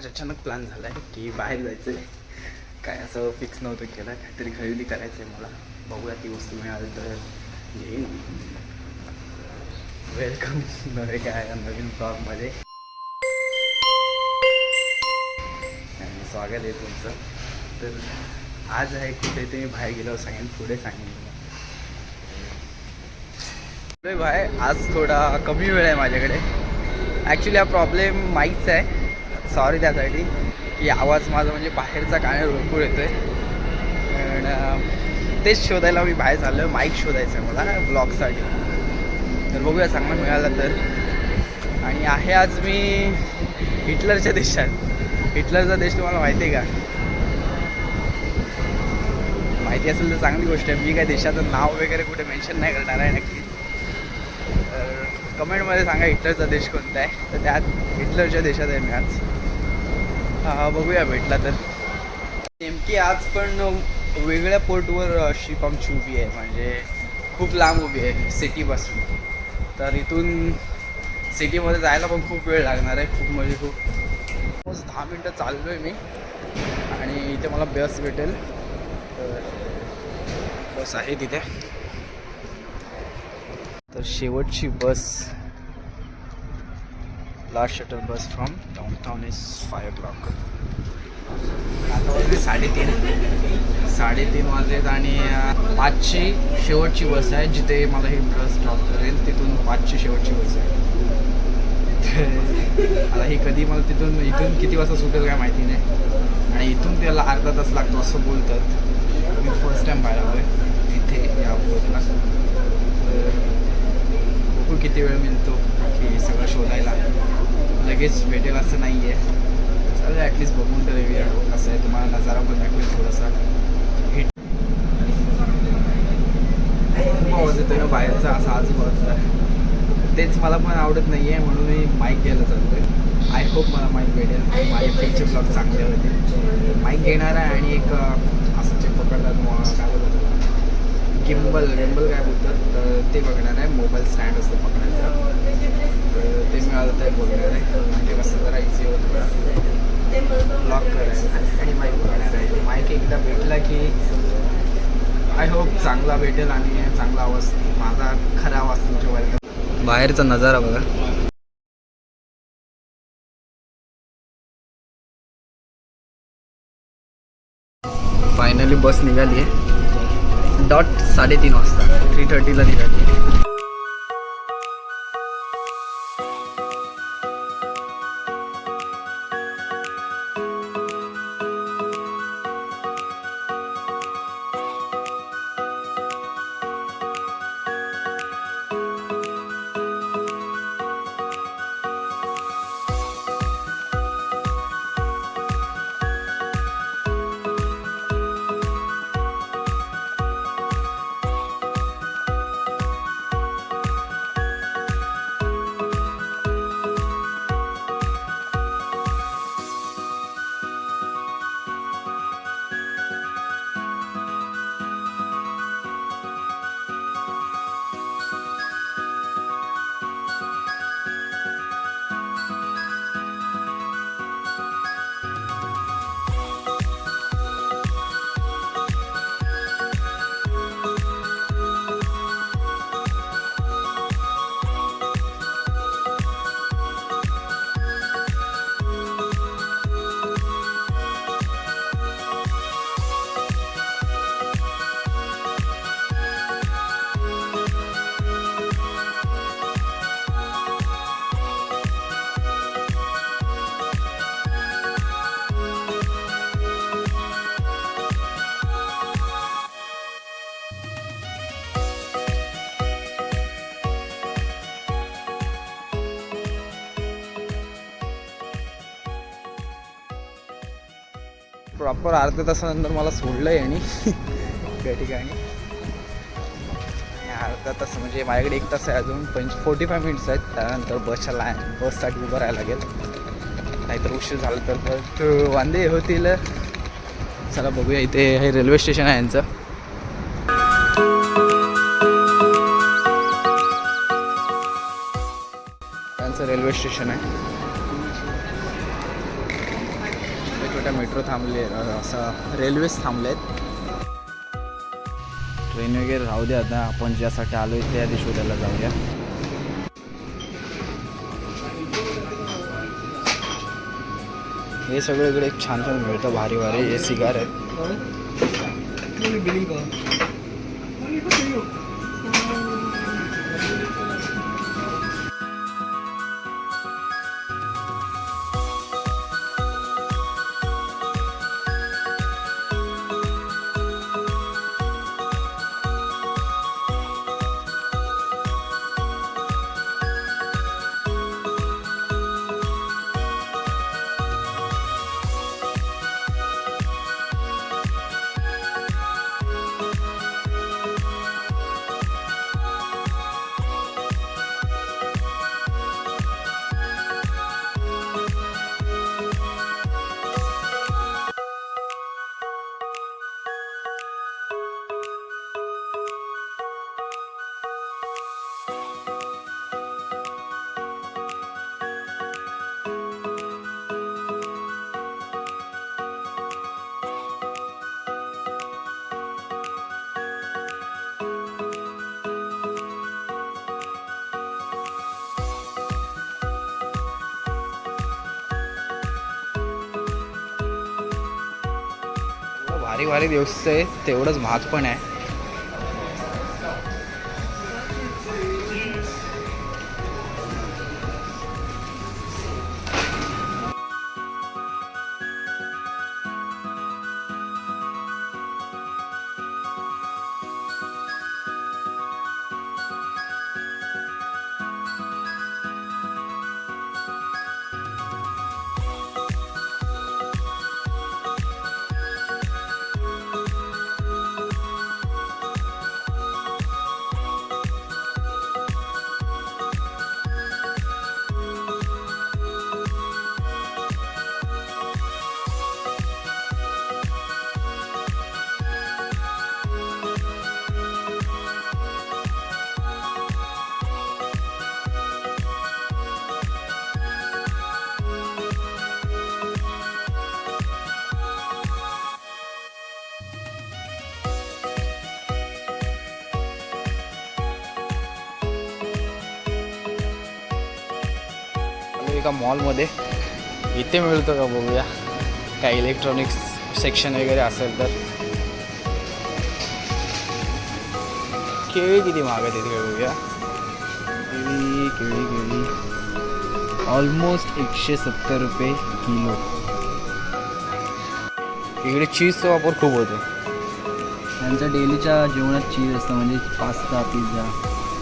आज अचानक प्लॅन झाला आहे की बाहेर जायचं आहे काय असं फिक्स नव्हतं केलं काहीतरी खरेदी करायचं आहे मला. बघूया ती वस्तू मिळाली तर घेईन. वेलकम नवे काय नवीन ब्लॉगमध्ये स्वागत आहे तुमचं. तर आज आहे कुठे ते मी बाहेर गेलो सांगेन पुढे सांगेन. अरे भाई आज थोडा कमी वेळ आहे माझ्याकडे. ॲक्च्युली हा प्रॉब्लेम माईकचा आहे. सॉरी त्यासाठी की आवाज माझा म्हणजे बाहेरचा काय भरपूर येतो आहे पण तेच शोधायला मी बाहेर चाललो माईक शोधायचं आहे मला ब्लॉगसाठी तर बघूया चांगला मिळाला तर. आणि आहे आज मी हिटलरच्या देशात. हिटलरचा देश तुम्हाला माहिती आहे का? माहिती असेल तर चांगली गोष्ट आहे. मी काय देशाचं नाव वगैरे कुठे मेन्शन नाही करणार आहे नक्की. तर कमेंटमध्ये सांगा हिटलरचा देश कोणता आहे. तर त्यात हिटलरच्या देशात आहे मी आज. हा बघूया भेटला तर. नेमकी आज पण वेगळ्या पोर्टवर शिप आमची उभी आहे. म्हणजे खूप लांब उभी आहे सिटीपासून. तर इथून सिटीमध्ये जायला पण खूप वेळ लागणार आहे. खूप म्हणजे खूप मस्त दहा मिनटं चाललो आहे मी. आणि इथे मला बस भेटेल. तर बस आहे तिथे. तर शेवटची bus. Last shuttle bus from down is five o'clock आता वाजले साडेतीन. साडेतीन वाजलेत आणि पाचशे पाचची शेवटची बस आहे जिथे मला ही बस ड्रॉप करेल तिथून पाचची शेवटची बस आहे. तर आता ही कधी मला तिथून इथून किती वाजता सुटेल काय माहिती नाही. आणि इथून त्याला अर्धा तास लागतो असं बोलतात. मी फर्स्ट टाईम बाहेर आलो आहे इथे या बोटला. तर बघू किती वेळ मिळतो की सगळं शोधायला. लगेच भेटेल असं नाही आहे चालेल ॲटलिस्ट बघून तर येऊया. कसं आहे तुम्हाला नजारा पण दाखवेल थोडासा. हिट खूप आवाज येतो ना बाहेरचा असा आजूबाजूचा तेच मला पण आवडत नाही आहे म्हणून मी माईक घ्यायला आहे आय होप मला माईक भेटेल. माझे फ्युचर ब्लॉग चांगले होते माईक घेणार आहे आणि एक असं जे पकडतात काय बोलतात गिम्बल गिम्बल काय बोलतात? तर ते बघणार आहे. मोबाईल स्टँड असतो पकडायचा. मिळालं तर बघणार म्हणजे कसं जरा इझी होतं. ब्लॉक करायचं. आणि माईक बघणार आहे. माईक एकदा भेटला की आय होप चांगला भेटेल आणि चांगला आवाज माझा खरा आवाज तुमच्या बाहेरचा नजारा बघा. फायनली बस निघाली आहे. डॉट साडेतीन वाजता. थ्री थर्टीला निघाली. प्रॉपर अर्ध्या तासानंतर मला सोडलं आहे आणि त्या ठिकाणी. अर्धा तास म्हणजे माझ्याकडे एक तास आहे अजून. पंच फोर्टी फाय मिनिट्स आहेत. त्यानंतर बसच्या लाईन बससाठी उभं राहायला लागेल. नाहीतर उशीर झाला तर परत वांदे होतील. चला बघूया इथे हे रेल्वे स्टेशन आहे यांचं. त्यांचं रेल्वे स्टेशन आहे. छोट्या मेट्रो थांबले असं रेल्वेज थांबले आहेत ट्रेन वगैरे राहू द्या आता आपण ज्यासाठी आलो आहे त्या आधी शोधायला जाऊया. हे सगळं इकडे एक छान छान मिळतं भारी भारी हे सिगार आहेत. बारीक बारीक दिवस आहे तेवढंच महाग पण आहे. एका मॉलमध्ये इथे मिळतं का बघूया. काय इलेक्ट्रॉनिक्स सेक्शन वगैरे असेल तर. केळी किती महाग आहे तिथे बघूया. केळी केळी केळी. ऑलमोस्ट एकशे सत्तर रुपये किलो. इकडे चीजचा वापर खूप होतो. त्यांच्या डेलीच्या जेवणात चीज असतं म्हणजे पास्ता पिझ्झा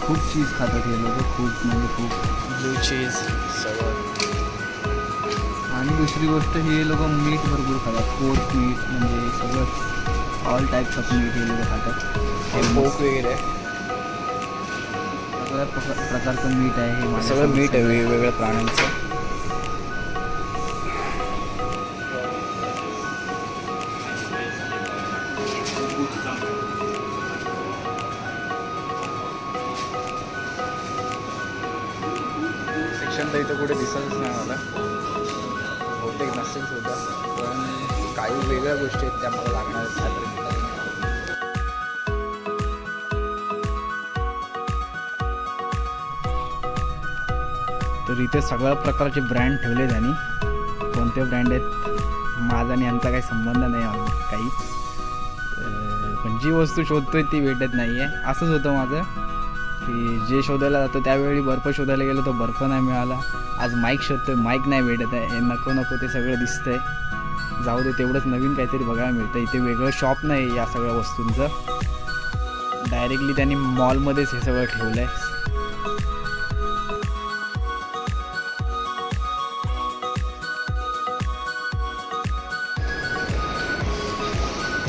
खूप चीज खातात हे लोक खूप म्हणजे खूप. ब्लू चीज सगळं. दुसरी गोष्ट हे लोक मीठ भरपूर खातात. पोट मीठ म्हणजे सगळं ऑल टाईप्स ऑफ मीठ हे लोक खातात. हे पोक वगैरे. सगळ्या प्रका- प्रकारचं मीठ आहे हे सगळं मीठ आहे. वेगवेगळ्या प्राण्यांचं. इथं कुठे दिसतच नाही मला बहुतेक सुद्धा पण काही वेगळ्या गोष्टी आहेत त्या मला लागणार आहेत तर इथे सगळ्या प्रकारचे ब्रँड ठेवले त्यांनी. कोणते ब्रँड आहेत माझा आणि यांचा काही संबंध नाही आहे काही. पण जी वस्तू शोधतोय ती भेटत नाही आहे असंच होतं माझं की जे शोधायला जातो त्यावेळी बर्फ शोधायला गेलो तो बर्फ नाही मिळाला. आज माईक शोधतोय माईक नाही भेटत आहे. हे नको नको ते सगळं दिसतंय. जाऊ दे तेवढंच नवीन काहीतरी बघायला मिळतं इथे वेगळं शॉप नाही या सगळ्या वस्तूंचं. डायरेक्टली त्यांनी मॉलमध्येच हे सगळं ठेवलं आहे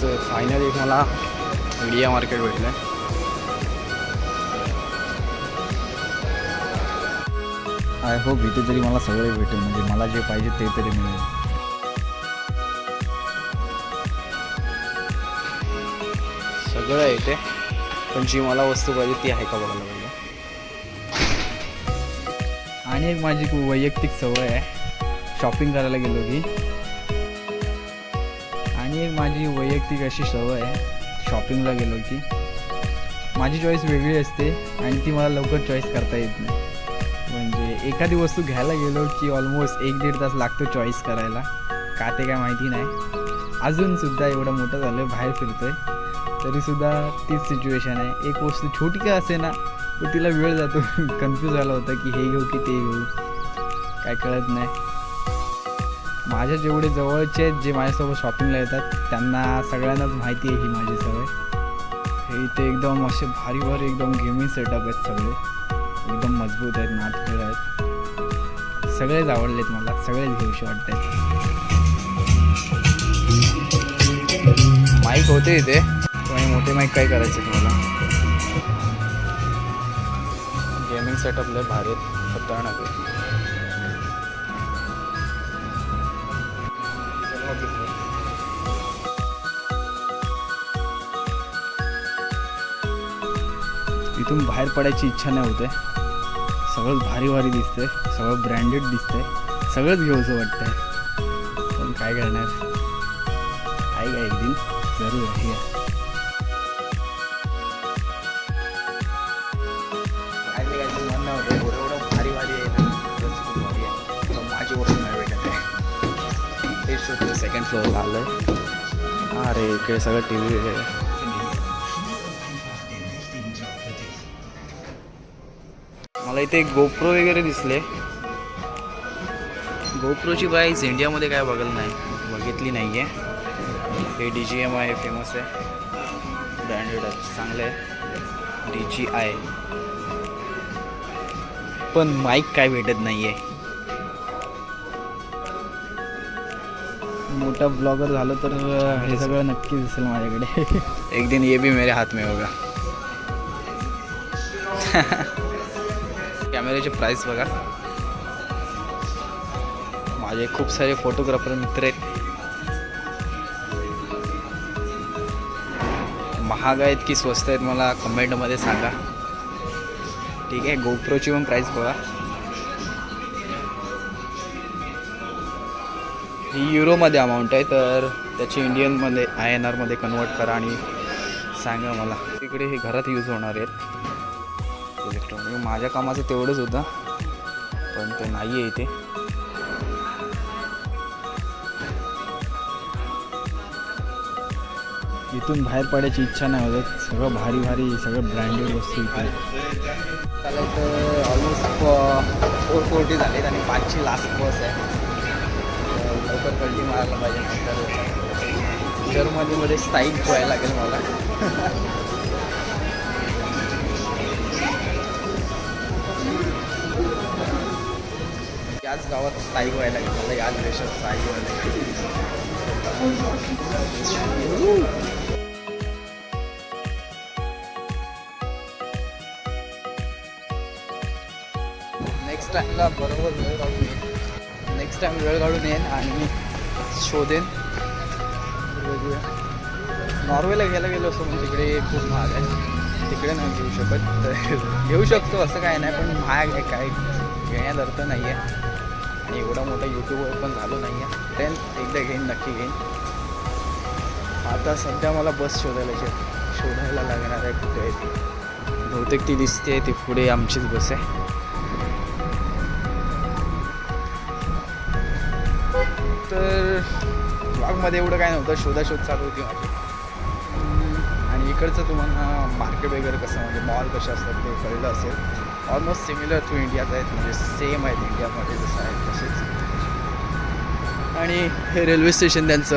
तर फायनल मला मीडिया मार्केट भेटलं आहे आय होप इथे तरी मला सगळे भेटेल म्हणजे मला जे पाहिजे ते तरी मिळेल. सगळं आहे इथे. पण जी मला वस्तू पाहिजे ती आहे का बघायला पाहिजे? आणि एक माझी खूप वैयक्तिक सवय आहे. शॉपिंग करायला गेलो की. आणि एक माझी वैयक्तिक अशी सवय आहे शॉपिंगला गेलो की. माझी चॉईस वेगळी असते आणि ती मला लवकर चॉईस करता येत नाही. एखादी वस्तू घ्यायला गेलो की ऑलमोस्ट एक दीड तास लागतो चॉईस करायला. का ते काय माहिती नाही. अजूनसुद्धा एवढं मोठं झालं बाहेर फिरतो आहे तरीसुद्धा तीच सिच्युएशन आहे. एक वस्तू छोटी का असे ना पण तिला वेळ जातो. कन्फ्यूज झाला होता की हे घेऊ की ते घेऊ. काय कळत नाही. माझ्या जेवढे जवळचे आहेत जे माझ्यासोबत शॉपिंगला येतात त्यांना सगळ्यांनाच माहिती आहे ही माझी सवय. हे इथे एकदम असे भारी भारी एकदम गेमिंग सेटअप आहेत सगळे. एकदम मजबूत आहेत नाटखळ आहेत. सगळेच आवडलेत मला सगळेच घेऊशी वाटतात माईक होते इथे पण मोठे माईक काय करायचे तुम्हाला? गेमिंग सेटअप लय भारी आहेत खतरनाक आहे इथून बाहेर पडायची इच्छा नाही होते. सगळंच भारी भारी दिसतंय सगळं ब्रँडेड दिसतंय सगळंच घेऊसं वाटतंय. पण काय करणार? आहे का एक दिन जरूर आहे. सेकंड फ्लोअरला आलं अरे इकडे सगळं टी व्ही मला इथे गोप्रो वगैरे दिसले. गोप्रोची प्राईस इंडियामध्ये काय बघायला नाही बघितली नाही आहे हे डी जी एम आहे फेमस आहे. ब्रँडेड आहे चांगलं आहे. डी जी आय पण माईक काय भेटत नाही आहे मोठा ब्लॉगर झालं तर हे सगळं नक्की दिसेल माझ्याकडे. एक दिन ये भी मेरे हात में होगा. कॅमेऱ्याची प्राईस बघा. माझे खूप सारे फोटोग्राफर मित्र आहेत. महाग आहेत की स्वस्त आहेत मला कमेंटमध्ये सांगा. ठीक आहे गोप्रोची पण प्राईस बघा. ही युरोमध्ये अमाऊंट आहे तर त्याची इंडियनमध्ये आय एन आरमध्ये कन्वर्ट करा आणि सांगा मला. तिकडे हे घरात यूज होणार आहेत. इलेक्ट्रॉनिक माझ्या कामाचं तेवढंच होतं. पण ते नाही आहे इथे. इथून बाहेर पडायची इच्छा नाही होत. सगळं भारी भारी सगळं ब्रँडेड वस्तू इथे. ऑलमोस्ट फोर फोर्टी झालेत आणि पाचची लास्ट बस आहे. लवकर कल्टी मारायला पाहिजे. तर जर्मनीमध्ये मध्ये स्थायिक व्हायला लागेल मला. गावात स्थायिक व्हायला लागेल. मला याच देशात स्थायिक व्हायला लागेल. नेक्स्ट टाईमला बरोबर वेळ काढून येईन नेक्स्ट टाईम वेळ काढून येईन आणि शोधेन. वेगवेगळ्या नॉर्वेला घ्यायला गेलो असतो म्हणजे तिकडे खूप महाग आहे. तिकडे नाही घेऊ शकत. तर घेऊ शकतो असं काय नाही पण महाग आहे. काय घेण्यात अर्थ नाही आहे आणि एवढा मोठा यूट्यूबवर पण झालो नाही आहे देन एकदा घेईन नक्की घेईन. आता सध्या मला बस शोधायला शोधायला लागणार आहे कुठे आहे ती. बहुतेक ती दिसते ती पुढे आमचीच बस आहे. तर ब्लॉगमध्ये एवढं काय नव्हतं. शोधाशोध चालू होती माझी. आणि इकडचं तुम्हाला मार्केट वगैरे कसं म्हणजे मॉल कसे असतात ते कळलं असेल. ऑलमोस्ट सिमिलर टू इंडियाचा आहेत म्हणजे सेम आहेत इंडियामध्ये जसं आहेत तसेच. आणि हे रेल्वे स्टेशन त्यांचं.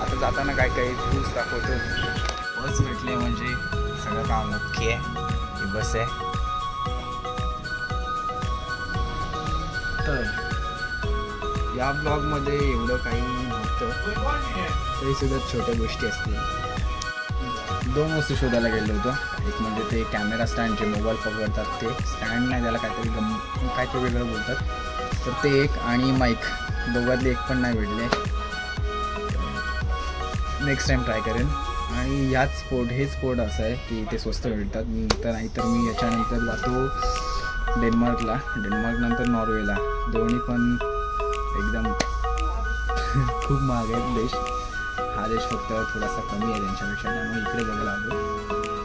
आता जाताना काय काही रूल्स दाखवतो. बस भेटले म्हणजे सगळं काम ओके आहे. ही बस आहे. तर या ब्लॉगमध्ये एवढं काही नव्हतं. तरी सुद्धा छोट्या गोष्टी असतील. दोन वस्तू शोधायला गेलो होतो. एक म्हणजे ते कॅमेरा स्टँड जे मोबाईल पकडतात ते स्टँड नाही त्याला काहीतरी गम काहीतरी वेगळं बोलतात. तर ते एक आणि माईक दोघातले एक पण नाही भेटले. नेक्स्ट टाईम ट्राय करेन. आणि याच स्पोर्ट हे स्पोर्ट असं आहे की ते स्वस्त भेटतात. मी तर नाहीतर मी याच्यानंतर जातो डेन्मार्कला. डेन्मार्क नंतर नॉर्वेला. दोन्ही पण एकदम खूप महाग आहेत देश. आदेश फक्त थोडासा कमी आहे त्यांच्यापेक्षा त्यामुळे इकडे बघायला आलो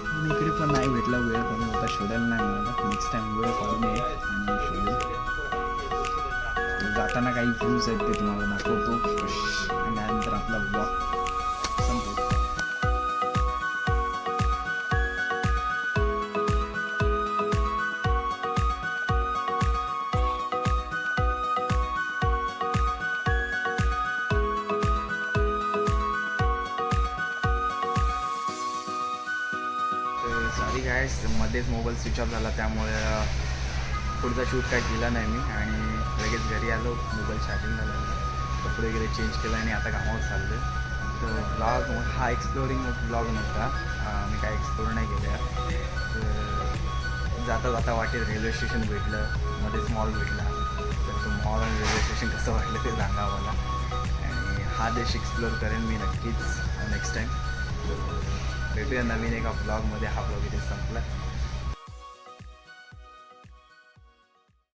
पण इकडे पण नाही भेटला वेळ पण आता शोधायला नाही मिळाला. नेक्स्ट टाइम वेळ काढून ये आणि शोधू जाताना काही व्ह्यूज आहेत ते तुम्हाला दाखवतो. आणि त्यानंतर आपला ब्लॉग झाला त्यामुळे पुढचा शूट काय केला नाही मी आणि लगेच घरी आलो मोबाईल चार्जिंग झाला कपडे वगैरे चेंज केलं आणि आता कामावर चाललो तर ब्लॉग हा एक्सप्लोरिंग ब्लॉग नव्हता. मी काय एक्सप्लोर नाही केलं. तर जाता जाता वाटेत रेल्वे स्टेशन भेटलं मध्येच मॉल भेटला. तर तो मॉल आणि रेल्वे स्टेशन कसं वाटलं ते सांगा मला. आणि हा देश एक्सप्लोर करेन मी नक्कीच नेक्स्ट टाईम भेटूया नवीन एका ब्लॉगमध्ये हा ब्लॉग इथे संपला.